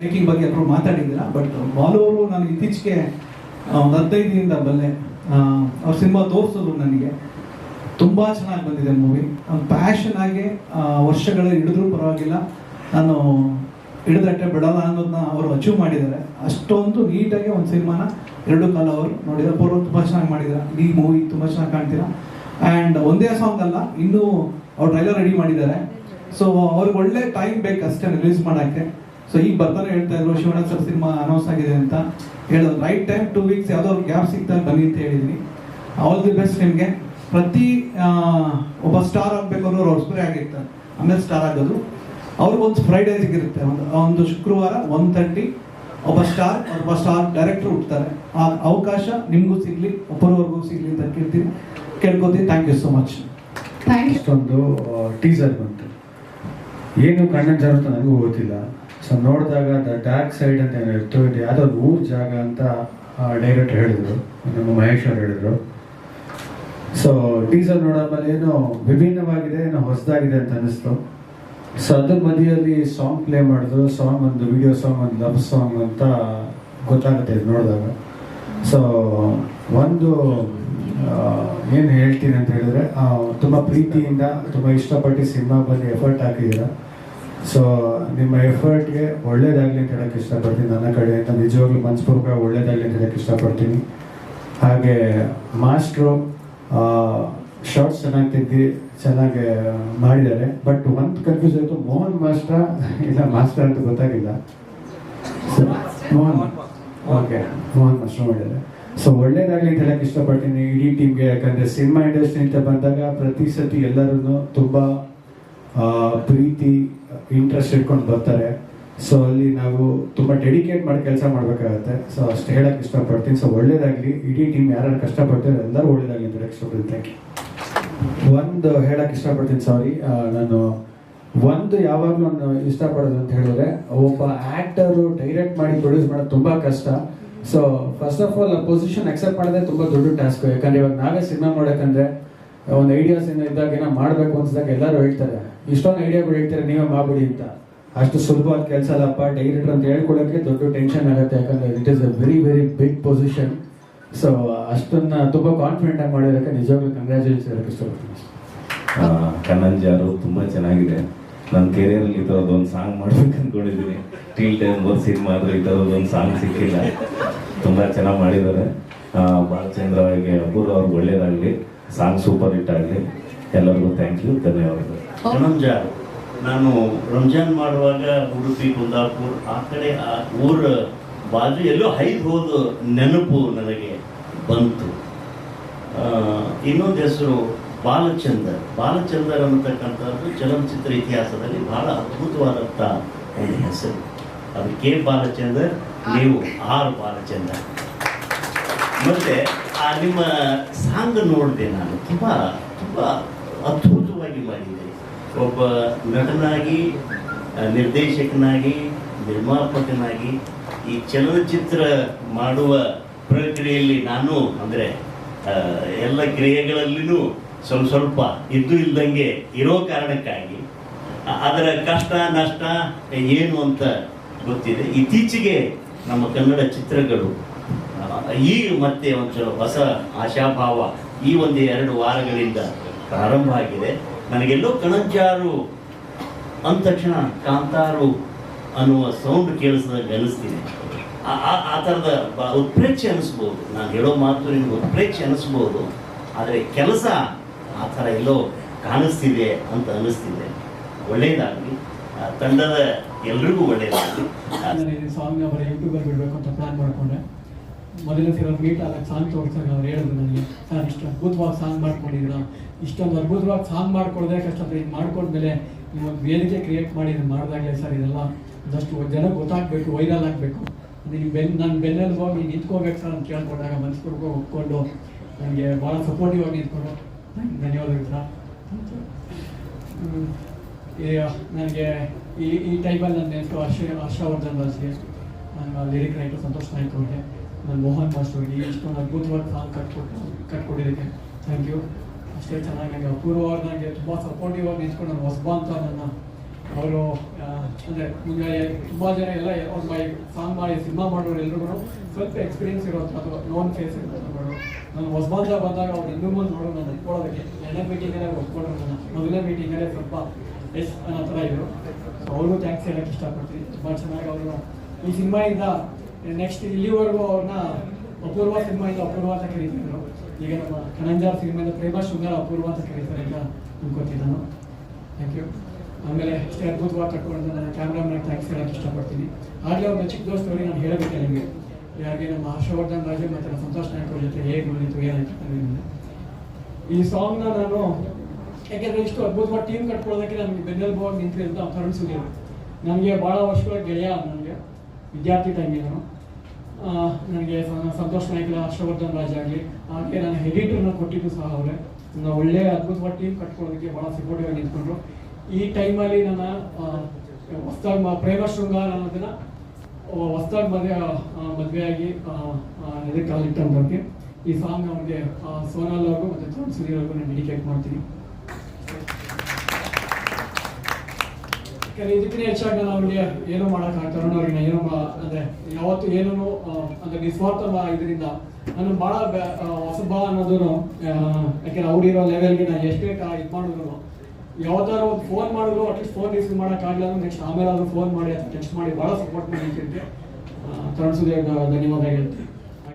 Making ಬಗ್ಗೆ ಯಾರು ಮಾತಾಡಿದ್ದೀರಾ? But Balu ಅವರು ನಾನು ಇತ್ತೀಚೆಗೆ ಒಂದು ಹದಿನೈದು ದಿನದಿಂದ ಬಲ್ಲೆ ಅವ್ರ ಸಿನಿಮಾ ತೋರಿಸಿದ್ರು ನನಗೆ. ತುಂಬ ಚೆನ್ನಾಗಿ ಬಂದಿದೆ ಮೂವಿ ಪ್ಯಾಷನ್ ಆಗಿ ವರ್ಷಗಳ ಹಿಡಿದ್ರೂ ಪರವಾಗಿಲ್ಲ. ನಾನು ಹಿಡಿದಟ್ಟೆ ಬಿಡಲ್ಲ ಅನ್ನೋದನ್ನ ಅವರು ಅಚೀವ್ ಮಾಡಿದ್ದಾರೆ. ಅಷ್ಟೊಂದು ನೀಟಾಗಿ ಒಂದು ಸಿನಿಮಾನ ಎರಡು ಕಾಲ ಅವರು ನೋಡಿದ್ರೆ ಪೂರ್ವ ತುಂಬ ಚೆನ್ನಾಗಿ ಮಾಡಿದ್ದಾರೆ. ಈ ಮೂವಿ ತುಂಬ ಚೆನ್ನಾಗಿ ಕಾಣ್ತೀರಾ? ಆ್ಯಂಡ್ ಒಂದೇ ಸಾಂಗ್ ಅಲ್ಲ, ಇನ್ನೂ ಅವ್ರು ಟ್ರೈಲರ್ ರೆಡಿ ಮಾಡಿದ್ದಾರೆ. ಸೊ ಅವ್ರಿಗೆ ಒಳ್ಳೆ ಟೈಮ್ ಬೇಕು ಅಷ್ಟೇ ರಿಲೀಸ್ ಮಾಡೋಕ್ಕೆ. ಸೊ ಈಗ ಬರ್ತಾರೆ ಹೇಳ್ತಾ ಇದ್ರು ಶಿವಣ್ಣ ಸರ್ ಸಿನಿಮಾ ಅನೌನ್ಸ್ ಆಗಿದೆ ಅಂತ ಹೇಳೋದು ರೈಟ್ ಟೈಮ್ ಟೂ ವೀಕ್ಸ್ ಯಾವುದೋ ಗ್ಯಾಪ್ ಸಿಗ್ತಾ ಬನ್ನಿ ಅಂತ ಹೇಳಿದ್ವಿ. ಆಲ್ ದಿ ಬೆಸ್ಟ್ ನಿಮಗೆ. ಪ್ರತಿ ಒಬ್ಬ ಸ್ಟಾರ್ ಆಗ್ಬೇಕಾದ್ರು ಅವ್ರು ಸ್ಪ್ರೇ ಆಗಿರ್ತಾರೆ ಆಮೇಲೆ ಸ್ಟಾರ್ ಆಗೋದು. ಅವ್ರಿಗೊಂದು ಫ್ರೈಡೇ ಸಿಗಿರುತ್ತೆ ಒಂದು ಒಂದು ಶುಕ್ರವಾರ ಒನ್ ತರ್ಟಿ ಒಬ್ಬ ಸ್ಟಾರ್ ಒಬ್ಬ ಸ್ಟಾರ್ ಡೈರೆಕ್ಟರ್ ಹುಡ್ತಾರೆ ಆ ಅವಕಾಶ ನಿಮಗೂ ಸಿಗಲಿ ಒಬ್ಬರವರೆಗೂ ಸಿಗಲಿ ಅಂತ ಕೇಳ್ತೀನಿ. ಕೇಳ್ಕೊತೀನಿ. Thank you so much thank you ಇಷ್ಟೊಂದು ಟೀಸರ್ ಬಂತು. ಏನು ಕಣ್ಣನ್ ಜಾರ ಅಂತ ನನಗೂ ಗೊತ್ತಿಲ್ಲ. ಸೊ ನೋಡಿದಾಗ ದ ಡಾರ್ಕ್ ಸೈಡ್ ಅಂತ ಏನೋ ಇತ್ತು? ಇದು ಯಾವುದೋ ಊರ್ ಜಾಗ ಅಂತ ಡೈರೆಕ್ಟರ್ ಹೇಳಿದ್ರು. ನಮ್ಮ ಮಹೇಶ್ ಅವ್ರು ಹೇಳಿದ್ರು. ಸೊ ಟೀಸರ್ ನೋಡೋದ್ಮೇಲೆ ಏನೋ ವಿಭಿನ್ನವಾಗಿದೆ, ಏನೋ ಹೊಸದಾಗಿದೆ ಅಂತ ಅನಿಸ್ತು ಸೊ ಅದ್ರ ಮಧ್ಯದಲ್ಲಿ ಸಾಂಗ್ ಪ್ಲೇ ಮಾಡಿದ್ರು ಸಾಂಗ್ ಒಂದು ವಿಡಿಯೋ ಸಾಂಗ್ ಒಂದು ಲವ್ ಸಾಂಗ್ ಅಂತ ಗೊತ್ತಾಗುತ್ತೆ ಇದು ನೋಡಿದಾಗ. ಸೊ ಒಂದು ಏನು ಹೇಳ್ತೀನಿ ಅಂತ ಹೇಳಿದ್ರೆ ತುಂಬ ಪ್ರೀತಿಯಿಂದ, ತುಂಬ ಇಷ್ಟಪಟ್ಟು ಸಿನಿಮಾ ಬಂದು ಎಫರ್ಟ್ ಹಾಕಿದ್ದೀರಾ. ಸೊ ನಿಮ್ಮ ಎಫರ್ಟ್ಗೆ ಒಳ್ಳೇದಾಗಲಿ ಅಂತ ಹೇಳಕ್ಕೆ ಇಷ್ಟಪಡ್ತೀನಿ. ನನ್ನ ಕಡೆಯಿಂದ ನಿಜವಾಗ್ಲೂ ಮನಸ್ಪೂರ್ವಕ ಒಳ್ಳೇದಾಗಲಿ ಅಂತ ಹೇಳಕ್ಕೆ ಇಷ್ಟಪಡ್ತೀನಿ. ಹಾಗೆ ಮಾಸ್ಟ್ರು ಶಾರ್ಟ್ಸ್ ಚೆನ್ನಾಗಿ ತೆಗ್ದು ಚೆನ್ನಾಗಿ ಮಾಡಿದ್ದಾರೆ. ಬಟ್ ಒಂದು ಕನ್ಫ್ಯೂಸ್ ಆಯಿತು ಮೋಹನ್ ಮಾಸ್ಟ್ರ ಇಲ್ಲ ಮಾಸ್ಟರ್ ಅಂತ ಗೊತ್ತಾಗಿಲ್ಲ. So, Mohan okay Mohan master ಮಾಡಿದ್ದಾರೆ. ಸೊ ಒಳ್ಳೇದಾಗಲಿ ಅಂತ ಹೇಳಕ್ಕೆ ಇಷ್ಟಪಡ್ತೀನಿ. ಇಡೀ ಟೀಮ್ಗೆ ಯಾಕಂದರೆ ಸಿನಿಮಾ ಇಂಡಸ್ಟ್ರಿ ಅಂತ ಬಂದಾಗ ಪ್ರತಿ ಸತಿ ಎಲ್ಲರೂ ತುಂಬ ಪ್ರೀತಿ ಇಂಟ್ರೆಸ್ಟ್ ಇಟ್ಕೊಂಡು ಬರ್ತಾರೆ. ಸೊ ಅಲ್ಲಿ ನಾವು ತುಂಬ ಡೆಡಿಕೇಟ್ ಮಾಡಿ ಕೆಲಸ ಮಾಡ್ಬೇಕಾಗತ್ತೆ. ಸೊ ಅಷ್ಟು ಹೇಳಕ್ ಇಷ್ಟಪಡ್ತೀನಿ. ಸೊ ಒಳ್ಳೇದಾಗಲಿ. ಇಡೀ ಟೀಮ್ ಯಾರು ಕಷ್ಟಪಡ್ತಾರೆ, ಎಲ್ಲರೂ ಒಳ್ಳೇದಾಗ್ಲಿ ಅಂತ ಇಷ್ಟಪಡ್ತೀನಿ. ಥ್ಯಾಂಕ್ ಯು ಒಂದು ಹೇಳಕ್ ಇಷ್ಟಪಡ್ತೀನಿ ಸಾರಿ ನಾನು ಒಂದು ಯಾವಾಗಲೂ ನಾನು ಇಷ್ಟಪಡೋದು ಅಂತ ಹೇಳಿದ್ರೆ, ಒಬ್ಬ ಆ್ಯಕ್ಟರು ಡೈರೆಕ್ಟ್ ಮಾಡಿ ಪ್ರೊಡ್ಯೂಸ್ ಮಾಡೋದು ತುಂಬಾ ಕಷ್ಟ. So first of all position accept ಮಾಡೋದೇ ತುಂಬಾ ದೊಡ್ಡ ಟಾಸ್ಕ್ ಯಾಕಂದ್ರೆ ಇವಾಗ ನಾವೇ ಸಿನಿಮಾ ಮಾಡಬೇಕಂದ್ರೆ ಒಂದು ಐಡಿಯಾಸ್ ಇದ್ದಾಗ ಏನೋ ಮಾಡಬೇಕು ಅನ್ಸಿದಾಗ ಎಲ್ಲರೂ ಹೇಳ್ತಾರೆ. ಇಷ್ಟೊಂದು ಐಡಿಯಾಗಳು ಹೇಳ್ತೀರಾ? ನೀವೇ ಮಾಡ್ಬಿಡಿ ಅಂತ. ಅಷ್ಟು ಸುಲಭವಾದ ಕೆಲಸ ಅಲ್ಲಪ್ಪ ಡೈರೆಕ್ಟರ್ ಅಂತ ಹೇಳ್ಕೊಳ್ಳೋಕೆ ದೊಡ್ಡ ಟೆನ್ಷನ್ ಆಗುತ್ತೆ. ಯಾಕಂದ್ರೆ it is a very very big position so ಅಷ್ಟನ್ನ ತುಂಬಾ ಕಾನ್ಫಿಡೆಂಟ್ ಆಗಿ ಮಾಡಿರೋಕೆ ನಿಜವಾಗ್ಲೂ ಕಂಗ್ರ್ಯಾಚುಲೇಷನ್ ಹೇಳಕ್ಕೆ ಇಷ್ಟಪಡ್ತೀನಿ. ಕಣ್ಣಂಜಾರು ತುಂಬ ಚೆನ್ನಾಗಿದೆ. ನನ್ನ ಕೆರಿಯರಲ್ಲಿ ಈ ಥರದ್ದೊಂದು ಸಾಂಗ್ ಮಾಡ್ಬೇಕು ಅಂದ್ಕೊಂಡಿದ್ದೀನಿ ಟೀಲ್ ಟೈಮ್ ಬರ್ ಸಿನಿಮಾ ಆದ್ರೆ ಈ ಥರದ್ದೊಂದು ಸಾಂಗ್ ಸಿಕ್ಕಿಲ್ಲ. ತುಂಬ ಚೆನ್ನಾಗಿ ಮಾಡಿದ್ದಾರೆ. ಬಾಲಚಂದ್ರ ಅವರಿಗೆ, ಅಪೂರ್ವ ಅವ್ರಿಗೆ ಒಳ್ಳೇದಾಗಲಿ. ಸಾಂಗ್ ಸೂಪರ್ ಹಿಟ್ ಆಗಲಿ. ಎಲ್ಲರಿಗೂ ಥ್ಯಾಂಕ್ ಯು ಧನ್ಯವಾದಗಳು. ರಂಜಾನ್ ನಾನು ರಂಜಾನ್ ಮಾಡುವಾಗ ಉಡುಪಿ ಕುಂದಾಪುರ್ ಆ ಕಡೆ ಆ ಊರ ಬಾಜು ಎಲ್ಲೋ ಹೈದು ಹೋದ ನೆನಪು ನನಗೆ ಬಂತು. ಆ, ಇನ್ನೊಂದು ಹೆಸರು ಬಾಲಚಂದರ್. ಬಾಲಚಂದರ್ ಅನ್ನತಕ್ಕಂಥದ್ದು ಚಲನಚಿತ್ರ ಇತಿಹಾಸದಲ್ಲಿ ಬಹಳ ಅದ್ಭುತವಾದಂಥ ಒಂದು ಹೆಸರು. ಅದು ಕೆ ಬಾಲಚಂದರ್ ನೀವು ಆರ್ ಬಾಲಚಂದರ್. ಮತ್ತೆ ಆ ನಿಮ್ಮ ಸಾಂಗ್ ನೋಡಿದೆ ನಾನು. ತುಂಬ ತುಂಬ ಅದ್ಭುತವಾಗಿ ಮಾಡಿದೆ. ಒಬ್ಬ ನಟನಾಗಿ ನಿರ್ದೇಶಕನಾಗಿ, ನಿರ್ಮಾಪಕನಾಗಿ ಈ ಚಲನಚಿತ್ರ ಮಾಡುವ ಪ್ರಕ್ರಿಯೆಯಲ್ಲಿ ನಾನು ಅಂದರೆ ಎಲ್ಲ ಕ್ರಿಯೆಗಳಲ್ಲಿನೂ ಸ್ವಲ್ಪ ಸ್ವಲ್ಪ ಇದ್ದು ಇಲ್ದಂಗೆ ಇರೋ ಕಾರಣಕ್ಕಾಗಿ ಅದರ ಕಷ್ಟ, ನಷ್ಟ ಏನು ಅಂತ ಗೊತ್ತಿದೆ. ಇತ್ತೀಚೆಗೆ ನಮ್ಮ ಕನ್ನಡ ಚಿತ್ರಗಳು ಈ ಮತ್ತೆ ಒಂದು ಹೊಸ ಆಶಾಭಾವ ಈ ಒಂದು ಎರಡು ವಾರಗಳಿಂದ ಪ್ರಾರಂಭ ಆಗಿದೆ. ನನಗೆಲ್ಲೋ ಕಣಜಾರು ಅಂದ ತಕ್ಷಣ ಕಾಂತಾರು ಅನ್ನುವ ಸೌಂಡ್ ಕೇಳಿಸಿದಾಗ ಅನಿಸ್ತೀನಿ ಆ- ಥರದ ಉತ್ಪ್ರೇಕ್ಷೆ ಅನಿಸ್ಬೋದು ನಾನು ಹೇಳೋ ಮಾತು ನಿಮ್ಗೆ ಉತ್ಪ್ರೇಕ್ಷೆ ಅನಿಸ್ಬೋದು ಆದರೆ ಕೆಲಸ ಆ ಥರ ಎಲ್ಲೋ ಕಾಣಿಸ್ತಿದೆ ಅಂತ ಅನಿಸ್ತಿದೆ ಒಳ್ಳೆಯದಾಗಲಿ. ತಂಡದ ಎಲ್ರಿಗೂ ಒಳ್ಳೆಯದಾಗಲಿ. ಸ್ವಾಮಿ ಅವರ ಯೂಟ್ಯೂಬಲ್ಲಿ ಬಿಡಬೇಕು ಅಂತ ಪ್ಲಾನ್ ಮಾಡಿಕೊಂಡೆ. ಮೊದಲನೇ ಸಲ ಮೀಟ್ ಆದಾಗ ಸಾಂಗ್ ತೋರಿಸಿದಾಗ ಅವ್ರು ಹೇಳಿದ್ರು ನನಗೆ. ಸರ್ ಇಷ್ಟು ಅದ್ಭುತವಾಗಿ ಸಾಂಗ್ ಮಾಡ್ಕೊಂಡಿದ್ರು ಇಷ್ಟೊಂದು ಅದ್ಭುತವಾಗಿ ಸಾಂಗ್ ಮಾಡ್ಕೊಳ್ಳೋದೇ ಕಷ್ಟ ಇದು ಮಾಡ್ಕೊಂಡ್ಮೇಲೆ ನೀವು ವೇದಿಕೆ ಕ್ರಿಯೇಟ್ ಮಾಡಿ ಇದನ್ನು ಮಾಡಿದಾಗಲೇ ಸರ್ ಇದೆಲ್ಲ ಒಂದಷ್ಟು ಜನ ಗೊತ್ತಾಗಬೇಕು ವೈರಲ್ ಆಗಬೇಕು. ನೀವು ಬೆನ್ ನನ್ನ ಬೆನ್ನಲ್ಲಿ ಹೋಗಿ ನಿಂತ್ಕೋಬೇಕು ಸರ್ ಅಂತ ಕೇಳ್ಕೊಂಡಾಗ ಮನಸ್ಪೂರ್ವಕ ಒಪ್ಕೊಂಡು ನನಗೆ ಭಾಳ ಸಪೋರ್ಟಿವ್ ಆಗಿ ನಿಂತ್ಕೊಂಡು ಧನ್ಯವಾದಗಳು ಸರ್. ನನಗೆ ಈ ಈ ಟೈಮಲ್ಲಿ ನನ್ನ ಹೆಸರು ಹರ್ಷ, ಹರ್ಷವರ್ಧನ್ ದಾಸಿ ನನ್ನ ಲಿರಿಕ್ ರೈಟರ್ ಸಂತೋಷ್ ನಾಯ್ಕ ಅವ್ರಿಗೆ. ನಾನು ಮೋಹನ್ ಮಾಸ್ಟರ್ಗೆ ಇಷ್ಟೊಂದು ಅದ್ಭುತವಾದ ಸಾಂಗ್ ಕಟ್ಕೊಟ್ಟು ಕಟ್ಕೊಟ್ಟಿದ್ದಕ್ಕೆ. ಥ್ಯಾಂಕ್ ಯು ಅಷ್ಟೇ ಚೆನ್ನಾಗಿ ನನಗೆ ಅಪೂರ್ವವಾಗಿ ನನಗೆ ತುಂಬ ಸಪೋರ್ಟಿವ್ ಆಗಿ ನಿಂತ್ಕೊಂಡು ನಾನು ಹೊಸಬ ಅಂತ ನನ್ನ ಅವರು ಅಂದರೆ ಮುಂಜಾನೆ ತುಂಬ ಜನ ಎಲ್ಲ ಅವ್ರು ಮೈ, ಸಾಂಗ್ ಮಾಡಿ, ಸಿನಿಮಾ ಮಾಡೋರು ಎಲ್ಲರೂ ಸ್ವಲ್ಪ ಎಕ್ಸ್ಪೀರಿಯನ್ಸ್ ಇರೋದು ಅಥವಾ ನೋನ್ ಫೇಸ್ ಇರೋದು ನಾನು ಹೊಸಬಾಂತ ಬಂದಾಗ ಅವ್ರು ಇನ್ನೂ ಮುಂದೆ ನೋಡೋ ನಾನು ಇಟ್ಕೊಳ್ಳೋದಕ್ಕೆ ಎರಡನೇ ಮೀಟಿಂಗಲ್ಲೇ ಒಪ್ಕೊಂಡ್ರು ನನ್ನ. ಮೊದಲನೇ ಮೀಟಿಂಗಲ್ಲೇ ಸ್ವಲ್ಪ ಎಸ್ ಅನ್ನೋ ಥರ ಇದ್ರು. ಅವ್ರಿಗೂ ಥ್ಯಾಂಕ್ಸ್ ಹೇಳಕ್ಕೆ ಇಷ್ಟಪಡ್ತೀನಿ. ತುಂಬ ಚೆನ್ನಾಗಿ ಅವರು ಈ ಸಿನಿಮಾಯಿಂದ ನೆಕ್ಸ್ಟ್ ಇಲ್ಲಿವರೆಗೂ ಅವ್ರನ್ನ ಅಪೂರ್ವ ಸಿನಿಮಾಯಿಂದ ಅಪೂರ್ವ ಅಂತ ಕರೀತಿದ್ರು ಈಗ ನಮ್ಮ ಕಣಂಜಾರ್ ಸಿನಿಮಾಯಿಂದ ಪ್ರೇಮ ಶೃಂಗಾರ ಅಪೂರ್ವ ಅಂತ ಕರೀತಾರೆ ಅಂತ ಅನ್ಕೋತೀನಿ ನಾನು ಥ್ಯಾಂಕ್ ಯು ಆಮೇಲೆ ಎಷ್ಟೇ ಅದ್ಭುತವಾಗಿ ಕಟ್ಕೊಂಡು ನನ್ನ ಕ್ಯಾಮ್ರಾಮನ್ ಥ್ಯಾಂಕ್ಸ್ ಹೇಳಕ್ಕೆ ಇಷ್ಟಪಡ್ತೀನಿ. ಆಗಲೇ ಒಂದು ಚಿಕ್ಕ ಸ್ಟೋರಿ ನಾನು ಹೇಳಬೇಕು ನಿಮಗೆ. ಯಾರಿಗೆ ನಮ್ಮ ಹರ್ಷವರ್ಧನ್ ರಾಜು ಮತ್ತು ನಮ್ಮ ಸಂತೋಷ್ ನಾಯಕ್ ಅವ್ರ ಜೊತೆ ಹೇಗೆ ಬಂದಿತ್ತು ಅನ್ನೋದನ್ನ. ಈ ಸಾಂಗ್ನ ನಾನು ಯಾಕೆಂದರೆ ಇಷ್ಟು ಅದ್ಭುತವಾಗಿ ಟೀಮ್ ಕಟ್ಕೊಳ್ಳೋದಕ್ಕೆ ನನಗೆ ಬೆನ್ನೆಲುಬು ನಿಂತಿರೋದು ಸುಧೀರ್ ನನಗೆ ಭಾಳ ವರ್ಷಗಳ ಗೆಳೆಯ ನನಗೆ. ವಿದ್ಯಾರ್ಥಿ ತಂಗಿಯರು. ನಾನು ನನಗೆ ಸಂತೋಷ್ ನಾಯ್ಕರ ಹರ್ಷವರ್ಧನ್ ರಾಜ್ ಆಗಲಿ ಹಾಗೆ ನಾನು ಎಡಿಟರ್ನ ಕೊಟ್ಟಿದ್ದು ಸಹ ಅವರೇ. ನನ್ನ ಒಳ್ಳೆ ಅದ್ಭುತವಾದ ಟೀಮ್ ಕಟ್ಕೊಳ್ಳೋದಕ್ಕೆ ಭಾಳ ಸಪೋರ್ಟಿವ್ ನಿಂತ್ಕೊಂಡ್ರು. ಈ ಟೈಮಲ್ಲಿ ನನ್ನ ಹೊಸ್ದಾಗಿ ಪ್ರೇಮ ಶೃಂಗಾರ ಅನ್ನೋದನ್ನ ಹೊಸ್ದಾಗಿ ಮದುವೆ ಮದುವೆಯಾಗಿ ಇದಕ್ಕೆ ಕಾಲಿಟ್ಟಂತ ಈ ಸಾಂಗ್ ಅವ್ರಿಗೆ ಸೋನಾಲ್ ಅವ್ರಿಗೂ ಮತ್ತು ತರುಣ್ ಸುಧೀರ್ ಅವ್ರಿಗೂ ನಾನು ಡೆಡಿಕೇಟ್ ಮಾಡ್ತೀನಿ. ಯಾಕಂದ್ರೆ ಇದಕ್ಕಿಂತ ಹೆಚ್ಚಾಗಿ ನಾನು ಅವ್ರಿಗೆ ಏನೂ ಆಗ್ತಾರೋ ಅವ್ರಿಗೆ ಏನು ಅಂದರೆ ಯಾವತ್ತು ಏನೂ ಅಂದ್ರೆ ನಿಸ್ವಾರ್ಥ ಇದರಿಂದ ನಾನು ಭಾಳ ಬ್ಯಾ- ಆ, ಹೊಸಬ ಅನ್ನೋದು ಯಾಕಂದ್ರೆ ಅವ್ರಿರೋ ಲೆವೆಲ್ಗೆ ನಾನು ಎಷ್ಟೇ ಇದು ಮಾಡಿದ್ರು ಯಾವ್ದಾದ್ರು ಫೋನ್ ಮಾಡಿದ್ರು ಅಟ್ಲೀಸ್ಟ್ ಫೋನ್ ರಿಸೀವ್ ಮಾಡೋಕ್ಕಾಗಲ್ಲ ಅಂದ್ರೆ ನೆಕ್ಸ್ಟ್ ಆಮೇಲೆ ಆದರೂ ಫೋನ್ ಮಾಡಿ ಟೆಕ್ಸ್ಟ್ ಮಾಡಿ ಭಾಳ ಸಪೋರ್ಟ್ ಮಾಡಿ ತರುಣ್ ಸುದೇವ್ ಧನ್ಯವಾದ ಹೇಳ್ತೀನಿ